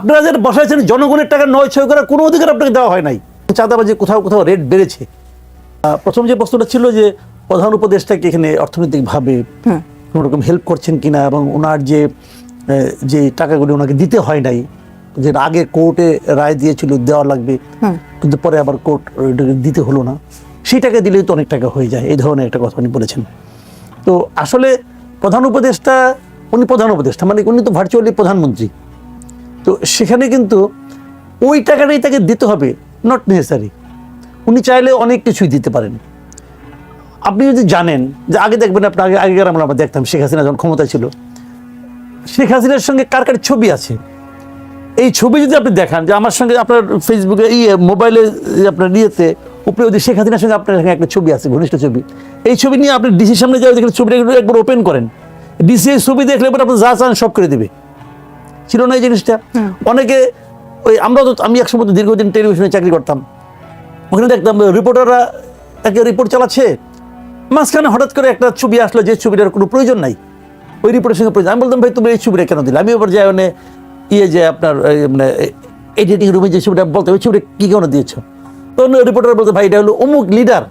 আপনারা যেটা বসাইছেন জনগণের টাকা নয় ছয় করার কোনো অধিকার আপনাকে দেওয়া হয় নাই। চাঁদাবাজি কোথাও কোথাও রেট বেড়েছে। প্রথম যে প্রশ্নটা ছিল যে প্রধান উপদেষ্টাকে এখানে অর্থনৈতিকভাবে কোনো রকম হেল্প করছেন কিনা এবং ওনার যে যে টাকাগুলি ওনাকে দিতে হয় নাই যে আগে কোর্টে রায় দিয়েছিল দেওয়া লাগবে কিন্তু পরে আবার কোর্ট দিতে হলো না। সেই টাকা দিলেই তো অনেক টাকা হয়ে যায় এই ধরনের একটা কথা উনি বলেছেন। তো আসলে প্রধান উপদেষ্টা উনি প্রধান উপদেষ্টা মানে উনি তো ভার্চুয়ালি প্রধানমন্ত্রী। তো সেখানে কিন্তু ওই টাকাটাই তাকে দিতে হবে নট নেসেসারি উনি চাইলে অনেক কিছুই দিতে পারেন। আপনি যদি জানেন যে আগে দেখবেন আপনি আগে আগেকার আমরা আমরা দেখতাম শেখ হাসিনা যখন ক্ষমতা ছিল, শেখ হাসিনার সঙ্গে কার কার ছবি আছে? এই ছবি যদি আপনি দেখান, যে আমার সঙ্গে আপনার ফেসবুকে ইয়ে মোবাইলে আপনার ইয়েতে, উপরে যদি শেখ হাসিনার সঙ্গে আপনার একটা ছবি আছে, ঘনিষ্ঠ ছবি। এই ছবি নিয়ে আপনি ডিসির সামনে যাওয়া দেখলে ছবিটা একবার ওপেন করেন। ডিসি এই ছবি দেখলে এবার আপনি যা চান সব করে দেবে। ছিল না এই জিনিসটা। অনেকে ওই আমরা তো আমি একসময় তো দীর্ঘদিন টেলিভিশনে চাকরি করতাম। ওখানে দেখতাম রিপোর্টাররা একটা রিপোর্ট চালাচ্ছে। মাঝখানে হঠাৎ করে একটা ছবি আসলো যে ছবিটার কোনো প্রয়োজন নাই। ওই রিপোর্টের সঙ্গে প্রয়োজন আমি বলতাম ভাই তুমি এই ছবিটা কেন দিলে? আমি এবার যাই মানে ইয়ে যে আপনার মানে এডিটিং রুমে যে ছবিটা বলতে ওই ছবিটা কী কেন দিয়েছ? তো অন্য রিপোর্টার বলতে ভাই এটা হলো অমুক লিডার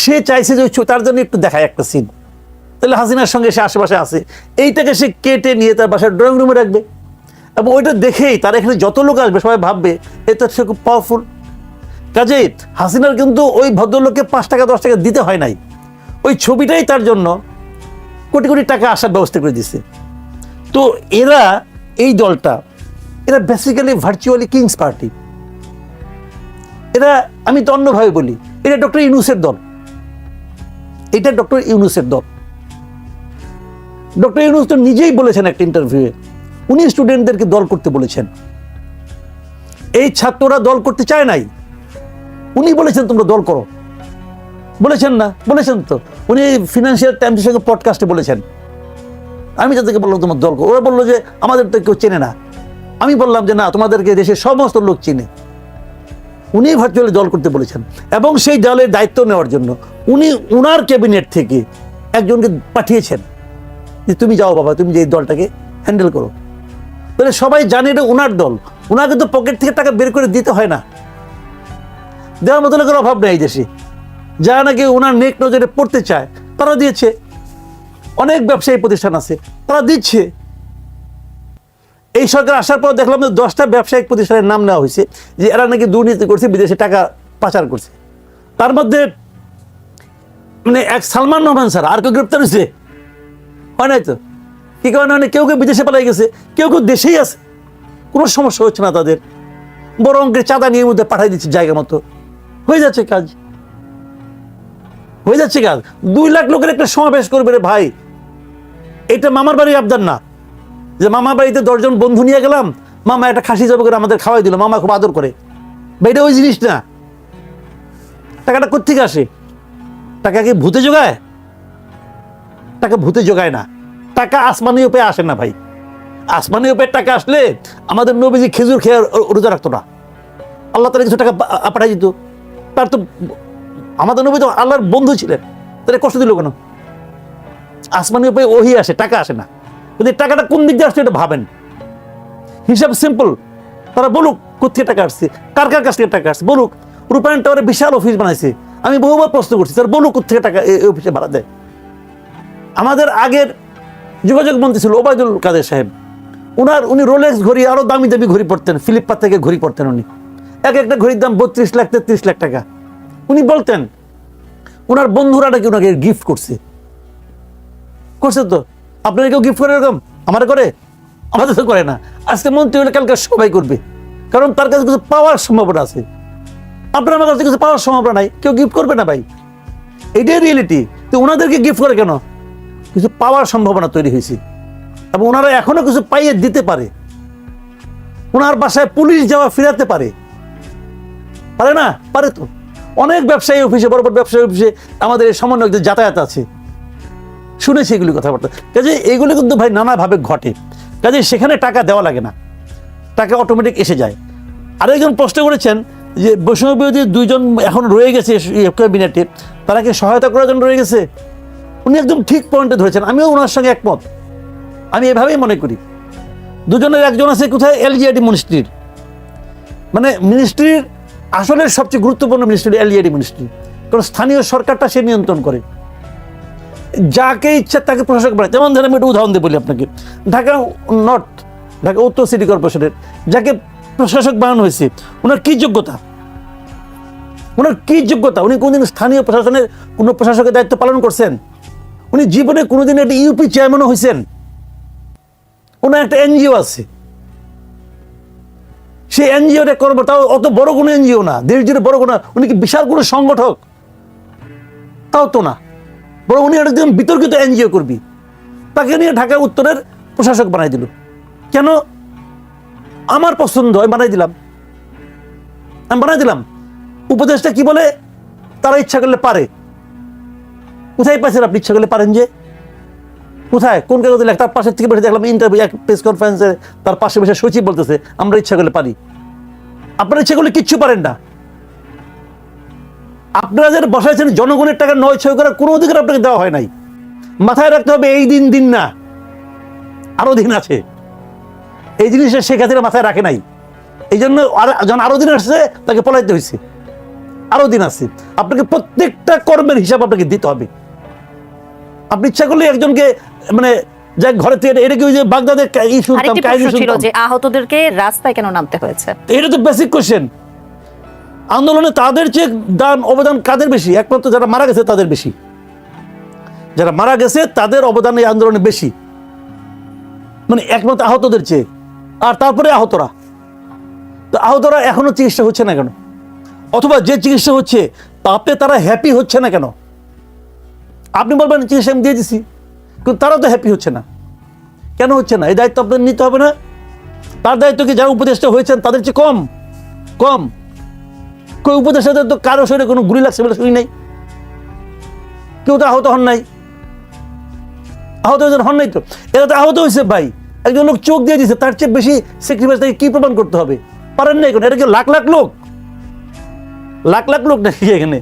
সে চাইছে যে ওই তার জন্য একটু দেখায় একটা সিন তাহলে হাসিনার সঙ্গে সে আশেপাশে আছে। এইটাকে সে কেটে নিয়ে তার বাসার ড্রয়িং রুমে রাখবে। এবং ওইটা দেখেই তার এখানে যত লোক আসবে, সবাই ভাববে এটা সে খুব পাওয়ারফুল কাজেই হাসিনার কিন্তু ওই ভদ্রলোককে পাঁচ টাকা, দশ টাকা দিতে হয় নাই। ওই ছবিটাই তার জন্য কোটি কোটি টাকা আসার ব্যবস্থা করে দিছে। তো এরা, এই দলটা, এরা বেসিক্যালি ভার্চুয়ালি কিংস পার্টি এরা, আমি তো অন্যভাবে বলি, এটা ডক্টর ইউনুসের দল। এটা ডক্টর ইউনুসের দল। ডক্টর ইউনুস তো নিজেই বলেছেন একটা ইন্টারভিউয়ে উনি স্টুডেন্টদেরকে দল করতে বলেছেন। এই ছাত্ররা দল করতে চায় নাই। উনি বলেছেন, তোমরা দল করো। বলেছেন না, বলেছেন তো। উনি ফিনান্সিয়াল টাইমসের সঙ্গে পডকাস্টে বলেছেন। আমি তাদেরকে বললাম, তোমার দল করো। ওরা বলল যে, আমাদের তো কেউ চেনে না। আমি বললাম যে, না, তোমাদেরকে দেশের সমস্ত লোক চিনে। উনি ভার্চুয়ালি দল করতে বলেছেন। এবং সেই দলের দায়িত্ব নেওয়ার জন্য উনি উনার ক্যাবিনেট থেকে একজনকে পাঠিয়েছেন। যে তুমি যাও বাবা, তুমি যে এই দলটাকে হ্যান্ডেল করো। তাহলে সবাই জানে এটা ওনার দল। ওনাকে তো পকেট থেকে টাকা বের করে দিতে হয় না। দেওয়ার মতো লোকের অভাব নেই দেশে। যারা নাকি ওনার নেক নজরে পড়তে চায়, তারা দিয়েছে। অনেক ব্যবসায়ী প্রতিষ্ঠান আছে, তারা দিচ্ছে। এই সরকার আসার পর দেখলাম যে দশটা ব্যবসায়িক প্রতিষ্ঠানের নাম নেওয়া হয়েছে, যে এরা নাকি দুর্নীতি করছে, বিদেশে টাকা পাচার করছে। তার মধ্যে মানে এক সালমান রহমান স্যার, আর কেউ গ্রেপ্তার হয়েছে। হয় তো? কি কারণে মানে কেউ কেউ বিদেশে পালাই গেছে, কেউ কেউ দেশেই আছে। কোনো সমস্যা হচ্ছে না তাদের। বড় অঙ্কের চাঁদা নিয়ে মধ্যে পাঠাই দিচ্ছে জায়গা মতো। হয়ে যাচ্ছে কাজ। হয়ে যাচ্ছে কাজ। দুই লাখ লোকের একটা সমাবেশ করবে রে ভাই। এটা মামার বাড়ি আবদার না। যে মামার বাড়িতে দশজন বন্ধু নিয়ে গেলাম, মামা একটা খাসি জব করে আমাদের খাওয়াই দিল, মামা খুব আদর করে। ভাই, এটা ওই জিনিস না। টাকাটা কোথেকে আসে? টাকা কি ভূতে জোগায়? টাকা ভূতে জোগায় না। টাকা আসমানি উপায়ে আসে না ভাই। আসমানি উপায়ে টাকা আসলে আমাদের নবীজি খেজুর খেয়ে রোজা রাখতো না। আল্লাহ তালা কিছু টাকা পাঠাই দিত। তার তো আমাদের নবী তো আল্লাহর বন্ধু ছিলেন। তাহলে কষ্ট দিল কেন? আসমানি উপায়ে ওহি আসে, টাকা আসে না। কিন্তু টাকাটা কোন দিক দিয়ে আসছে এটা ভাবেন। হিসাব সিম্পল তারা বলুক কোথেকে টাকা আসছে? কার কার কাছ থেকে টাকা আসছে? বলুক। রূপায়ণ টাওয়ারে বিশাল অফিস বানাইছে। আমি বহুবার প্রশ্ন করছি তার বলুক কোথেকে টাকা এই অফিসে ভাড়া দেয় আমাদের আগের যোগাযোগ মন্ত্রী ছিল ওবায়দুল কাদের সাহেব। উনার উনি রোলেক্স ঘড়ি আরও দামি দামি ঘড়ি পড়তেন ফিলিপ্পা থেকে ঘড়ি পড়তেন উনি। এক একটা ঘড়ির দাম বত্রিশ লাখ, তেত্রিশ লাখ টাকা। উনি বলতেন ওনার বন্ধুরা নাকি ওনাকে গিফট করছে। করছে তো। আপনারা কেউ গিফট করে এরকম? আমার করে? আমাদের তো করে না। আজকে মন্ত্রী হলে কালকে সবাই করবে। কারণ তার কাছে কিছু পাওয়ার সম্ভাবনা আছে। আপনার আমার কাছে কিছু পাওয়ার সম্ভাবনা নাই। কেউ গিফট করবে না ভাই। এটাই রিয়েলিটি তো ওনাদেরকে গিফট করে কেন? কিছু পাওয়ার সম্ভাবনা তৈরি হয়েছে। এবং ওনারা এখনও কিছু পাইয়ে দিতে পারে। ওনার বাসায় পুলিশ যাওয়া ফিরাতে পারে। পারে না? পারে তো। অনেক ব্যবসায়ী অফিসে, বড় বড় ব্যবসায়ী অফিসে আমাদের এই সমন্বয়কদের যাতায়াত আছে। শুনেছি এগুলি কথাবার্তা। কাজে এগুলি কিন্তু ভাই নানাভাবে ঘটে। কাজে সেখানে টাকা দেওয়া লাগে না। টাকা অটোমেটিক এসে যায়। আরেকজন প্রশ্ন করেছেন যে বৈষম্য বিরোধী দুইজন এখন রয়ে গেছে ক্যাবিনেটে, তারা কি সহায়তা করার জন্য রয়ে গেছে? উনি একদম ঠিক পয়েন্টে ধরেছেন। আমিও ওনার সঙ্গে একমত। আমি এভাবেই মনে করি। দুজনের একজন আছে কোথায়? এলজিআইডি মিনিস্ট্রির মানে মিনিস্ট্রির আসলে সবচেয়ে গুরুত্বপূর্ণ মিনিস্ট্রি এলজিআইডি মিনিস্ট্রি কারণ স্থানীয় সরকারটা সে নিয়ন্ত্রণ করে। যাকে ইচ্ছা তাকে প্রশাসক বানায়। যেমন ধরেন আমি একটা উদাহরণ দিয়ে বলি আপনাকে। ঢাকা নর্থ, ঢাকা উত্তর সিটি কর্পোরেশনের যাকে প্রশাসক বানানো হয়েছে, ওনার কী যোগ্যতা? ওনার কী যোগ্যতা? উনি কোনদিন স্থানীয় প্রশাসনের কোনো প্রশাসকের দায়িত্ব পালন করছেন? উনি জীবনে কোনোদিন একটা ইউপি চেয়ারম্যানও হয়েছেন ওনার একটা এনজিও আছে। সেই এনজিওটা করব তাও অত বড় কোনো এনজিও না, দেশ জুড়ে বড় কোনো, উনি কি বিশাল কোনো সংগঠক? তাও তো না। বড় উনি একদম বিতর্কিত এনজিও করবি তাকে নিয়ে ঢাকা উত্তরের প্রশাসক বানাই দিল। কেন? আমার পছন্দ আমি বানাই দিলাম। আমি বানাই দিলাম। উপদেশটা কি বলে? তারা ইচ্ছা করলে পারে। কোথায় পাইছেন আপনি ইচ্ছা করলে? পারেন যে। কোথায়? কোন কাগজে লেখ? তার পাশের থেকে বসে দেখলাম ইন্টারভিউ এক প্রেস কনফারেন্সে তার পাশে বসে সচিব বলতেছে, আমরা ইচ্ছা করলে পারি। আপনারা ইচ্ছা করলে কিচ্ছু পারেন না। আপনারা যারা বসাইছেন, জনগণের টাকা নয় ছয় করার কোনো অধিকার আপনাকে দেওয়া হয় নাই। মাথায় রাখতে হবে, এই দিন দিন না। আরও দিন আছে। এই জিনিসটা শেখ হাসিনা মাথায় রাখে নাই। এই জন্য যখন আরও দিন আসছে, তাকে পলাইতে হয়েছে আরও দিন আছে। আপনাকে প্রত্যেকটা কর্মের হিসাব আপনাকে দিতে হবে। আপনি ইচ্ছা করলে একজনকে মানে ঘরে থেকে এটা কি ওই যে বাগদাদের কা- ই শুনতাম কাহিনী ছিল যে আহতদেরকে রাস্তায় কেন নামতে হয়েছে? এটা তো বেসিক কোশ্চেন আন্দোলনে তাদের চেয়ে দান অবদান কাদের বেশি? একমাত্র যারা মারা গেছে তাদের বেশি। যারা মারা গেছে তাদের অবদান এই আন্দোলনে বেশি। মানে একমাত্র আহতদের চেয়ে। আর তারপরে আহতরা। তো আহতরা এখনও চিকিৎসা হচ্ছে না কেন? অথবা যে চিকিৎসা হচ্ছে তাতে তারা হ্যাপি হচ্ছে না কেন? আপনি বলবেন চিকিৎসা আমি দিয়ে দিছি। কিন্তু তারা তো হ্যাপি হচ্ছে না। কেন হচ্ছে না? এই দায়িত্ব আপনাদের নিতে হবে না। তার দায়িত্ব কি যারা উপদেষ্টা হয়েছেন, তাদের চেয়ে কম? কম। কই উপদেষ্টাদের তো কারও শরীরে কোনো গুলি লাগছে বলে শুনি নাই। কেউ তো আহত হন নাই। আহত হয়েছেন, হন নাই তো। এরা তো আহত হয়েছে ভাই। একজন লোক চোখ দিয়ে দিছে, তার চেয়ে বেশি স্যাক্রিফাইস তাকে কি প্রমাণ করতে হবে? পারেন নাই কোনো এটা কি লাখ লাখ লোক? লাখ লাখ লোক নাকি এখানে?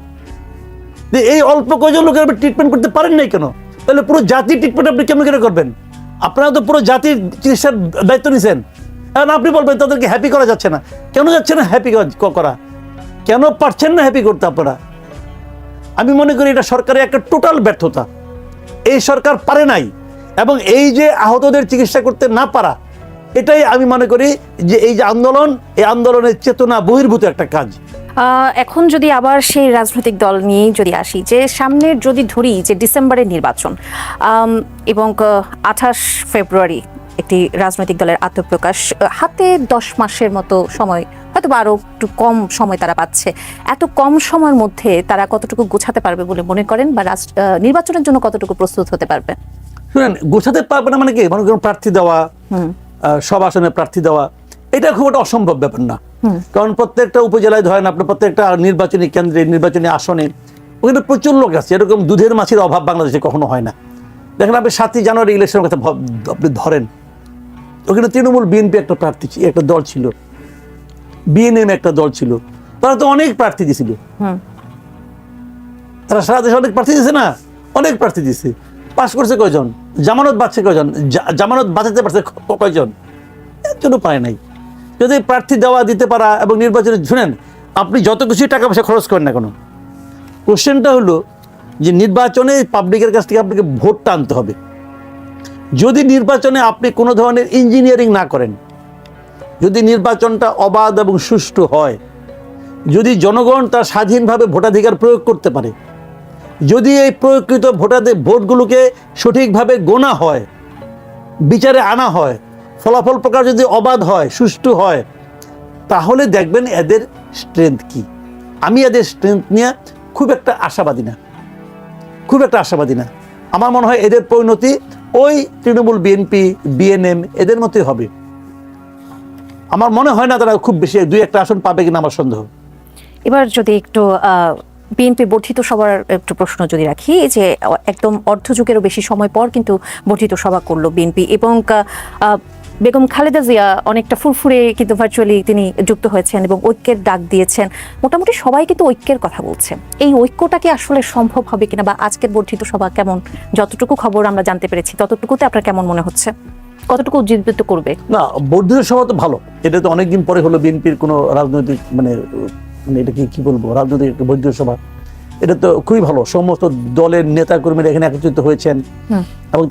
যে এই অল্প কয়জন লোকের আপনি ট্রিটমেন্ট করতে পারেন নাই কেন? তাহলে পুরো জাতির ট্রিটমেন্ট আপনি কেমন করে করবেন? আপনারা তো পুরো জাতির চিকিৎসার দায়িত্ব নিছেন। এখন আপনি বলবেন, তাদেরকে হ্যাপি করা যাচ্ছে না। কেন যাচ্ছে না হ্যাপি করা? কেন পারছেন না হ্যাপি করতে আপনারা? আমি মনে করি এটা সরকারের একটা টোটাল ব্যর্থতা। এই সরকার পারে নাই। এবং এই যে আহতদের চিকিৎসা করতে না পারা, এটাই আমি মনে করি যে এই যে আন্দোলন, এই আন্দোলনের চেতনা বহির্ভূত একটা কাজ। এখন যদি আবার সেই রাজনৈতিক দল নিয়ে যদি আসি যে সামনের যদি ধরি যে ডিসেম্বরের নির্বাচন এবং আঠাশ ফেব্রুয়ারি একটি রাজনৈতিক দলের আত্মপ্রকাশ হাতে দশ মাসের মতো সময় হয়তো বা আরও একটু কম সময় তারা পাচ্ছে এত কম সময়ের মধ্যে তারা কতটুকু গোছাতে পারবে বলে মনে করেন বা নির্বাচনের জন্য কতটুকু প্রস্তুত হতে পারবে? শুনেন গোছাতে পারবে না মানে কি? মনে প্রার্থী দেওয়া সব আসনে প্রার্থী দেওয়া এটা খুব একটা অসম্ভব ব্যাপার না। কারণ প্রত্যেকটা উপজেলায় ধরেন আপনার প্রত্যেকটা নির্বাচনী কেন্দ্রে নির্বাচনী আসনে ওখানে প্রচুর লোক আছে। এরকম দুধের মাছের অভাব বাংলাদেশে কখনো হয় না। দেখেন আপনি সাতই জানুয়ারি ইলেকশনের কথা আপনি ধরেন। ওখানে তৃণমূল বিএনপি একটা প্রার্থী ছিল- একটা দল ছিল। বিএনএম একটা দল ছিল। তারা তো অনেক প্রার্থী দিয়েছিল হুম। তারা সারা দেশে অনেক প্রার্থী দিয়েছে না? অনেক প্রার্থী দিয়েছে পাস করছে কয়জন? জামানত বাঁচছে কয়জন? জামানত বাঁচাতে পারছে কয়জন? এর জন্য পায় নাই। যদি প্রার্থী দেওয়া দিতে পারা এবং নির্বাচনে শুনেন, আপনি যত কিছুই টাকা পয়সা খরচ করেন না কেন? কোশ্চেনটা হলো যে নির্বাচনে পাবলিকের কাছ থেকে আপনাকে ভোটটা আনতে হবে। যদি নির্বাচনে আপনি কোনো ধরনের ইঞ্জিনিয়ারিং না করেন, যদি নির্বাচনটা অবাধ এবং সুষ্ঠু হয়, যদি জনগণ তার স্বাধীনভাবে ভোটাধিকার প্রয়োগ করতে পারে, যদি এই প্রয়োগকৃত ভোটাদের ভোটগুলোকে সঠিকভাবে গোনা হয়, বিচারে আনা হয় ফলাফল প্রকার যদি অবাধ হয়, সুষ্ঠু হয়, তাহলে দেখবেন এদের স্ট্রেংথ কি? আমি এদের স্ট্রেংথ নিয়ে খুব একটা আশাবাদী না। খুব একটা আশাবাদী না। আমার মনে হয় এদের পরিণতি ওই তৃণমূল বিএনপি বিএনএম এদের মতোই হবে। আমার মনে হয় না তারা খুব বেশি দুই একটা আসন পাবে কিনা আমার সন্দেহ। এবার যদি একটু বিএনপি বর্ধিত সভার একটু প্রশ্ন যদি রাখি, যে একদম অর্ধযুগেরও বেশি সময় পর কিন্তু বর্ধিত সভা করল বিএনপি এবং বেগম খালেদা জিয়া অনেকটা ফুরফুরে কিন্তু ভার্চুয়ালি তিনি যুক্ত হয়েছেন এবং ঐক্যের ডাক দিয়েছেন। মোটামুটি সবাই কিন্তু ঐক্যের কথা বলছে। এই ঐক্যটা কি আসলে সম্ভব হবে কিনা বা আজকের বর্ধিত সভা কেমন? যতটুকু খবর আমরা জানতে পেরেছি ততটুকুতে আপনার কেমন মনে হচ্ছে? কতটুকু উজ্জীবিত করবে? না বর্ধিত সভা তো ভালো। এটা তো অনেকদিন পরে হলো বিএনপির কোনো রাজনৈতিক মানে মানে এটা কি কি বলব? রাজনৈতিক একটা বর্ধিত সভা। এটা তো খুবই ভালো। সমস্ত দলের নেতা কর্মীরা এখানে একত্রিত হয়েছেন। এবং